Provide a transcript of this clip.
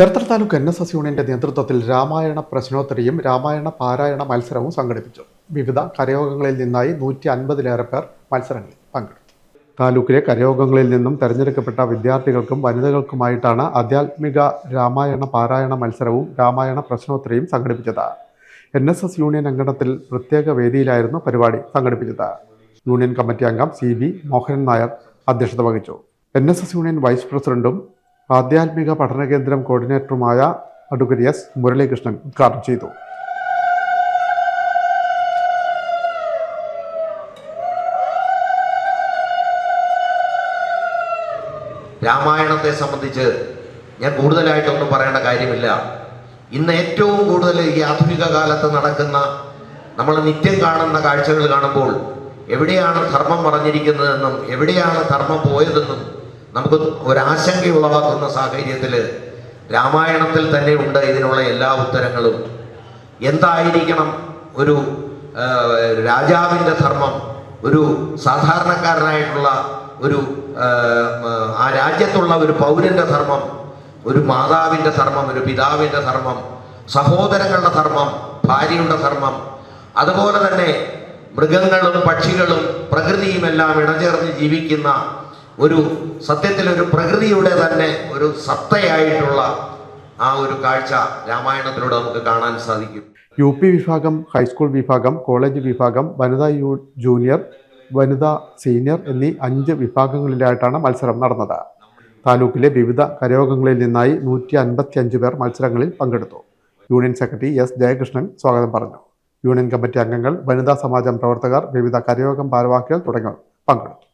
Cherthala taluk N S S യൂണിയന്റെ നേതൃത്വത്തിൽ രാമായണ പ്രശ്നോത്തരിയും രാമായണ പാരായണ മത്സരവും സംഘടിപ്പിച്ചു. വിവിധ കരയോഗങ്ങളിൽ നിന്നായി നൂറ്റി അൻപതിലേറെ പേർ മത്സരങ്ങളിൽ പങ്കെടുത്തു. താലൂക്കിലെ കരയോഗങ്ങളിൽ നിന്നും തെരഞ്ഞെടുക്കപ്പെട്ട വിദ്യാർത്ഥികൾക്കും വനിതകൾക്കുമായിട്ടാണ് ആധ്യാത്മിക രാമായണ പാരായണ മത്സരവും രാമായണ പ്രശ്നോത്തരിയും സംഘടിപ്പിച്ചത്. എൻ എസ് എസ് യൂണിയൻ അങ്കണത്തിൽ പ്രത്യേക വേദിയിലായിരുന്നു പരിപാടി സംഘടിപ്പിച്ചത്. യൂണിയൻ കമ്മിറ്റി അംഗം സി ബി മോഹനൻ നായർ അധ്യക്ഷത വഹിച്ചു. N S S union vice പ്രസിഡന്റും ആധ്യാത്മിക പഠന കേന്ദ്രം കോർഡിനേറ്ററുമായ അഡ്വക്കേറ്റ് എസ്. മുരളീകൃഷ്ണൻ ഉദ്ഘാടനം ചെയ്തു. രാമായണത്തെ സംബന്ധിച്ച് ഞാൻ കൂടുതലായിട്ടൊന്നും പറയേണ്ട കാര്യമില്ല. ഇന്ന് ഏറ്റവും കൂടുതൽ ഈ ആധുനിക കാലത്ത് നടക്കുന്ന നമ്മൾ നിത്യം കാണുന്ന കാഴ്ചകൾ കാണുമ്പോൾ എവിടെയാണ് ധർമ്മം പറഞ്ഞിരിക്കുന്നതെന്നും എവിടെയാണ് ധർമ്മം പോയതെന്നും നമുക്ക് ഒരാശങ്ക ഉളവാക്കുന്ന സാഹചര്യത്തിൽ രാമായണത്തിൽ തന്നെ ഉണ്ട് ഇതിനുള്ള എല്ലാ ഉത്തരങ്ങളും. എന്തായിരിക്കണം ഒരു രാജാവിന്റെ ധർമ്മം? ഒരു സാധാരണക്കാരനായിട്ടുള്ള ഒരു ആ രാജ്യത്തുള്ള ഒരു പൗരന്റെ ധർമ്മം ഒരു മാതാവിന്റെ ധർമ്മം ഒരു പിതാവിന്റെ ധർമ്മം സഹോദരങ്ങളുടെ ധർമ്മം ഭാര്യയുടെ ധർമ്മം അതുപോലെ തന്നെ മൃഗങ്ങളും പക്ഷികളും പ്രകൃതിയുമെല്ലാം ഇണചേർന്ന് ജീവിക്കുന്ന ഒരു സത്യത്തിൽ ഒരു പ്രകൃതിയുടെ തന്നെ ഒരു സത്തയായിട്ടുള്ള ആ ഒരു കാഴ്ച രാമായണത്തിലൂടെ നമുക്ക് കാണാൻ സാധിക്കും. യു പി വിഭാഗം ഹൈസ്കൂൾ വിഭാഗം കോളേജ് വിഭാഗം വനിതാ യു ജൂനിയർ വനിതാ സീനിയർ എന്നീ അഞ്ച് വിഭാഗങ്ങളിലായിട്ടാണ് മത്സരം നടന്നത്. താലൂക്കിലെ വിവിധ കരയോഗങ്ങളിൽ നിന്നായി നൂറ്റി അൻപത്തി അഞ്ച് പേർ മത്സരങ്ങളിൽ പങ്കെടുത്തു. Union secretary S. ജയകൃഷ്ണൻ സ്വാഗതം പറഞ്ഞു. യൂണിയൻ കമ്മിറ്റി അംഗങ്ങൾ വനിതാ സമാജം പ്രവർത്തകർ വിവിധ കരയോഗം ഭാരവാഹികൾ തുടങ്ങിയവർ പങ്കെടുത്തു.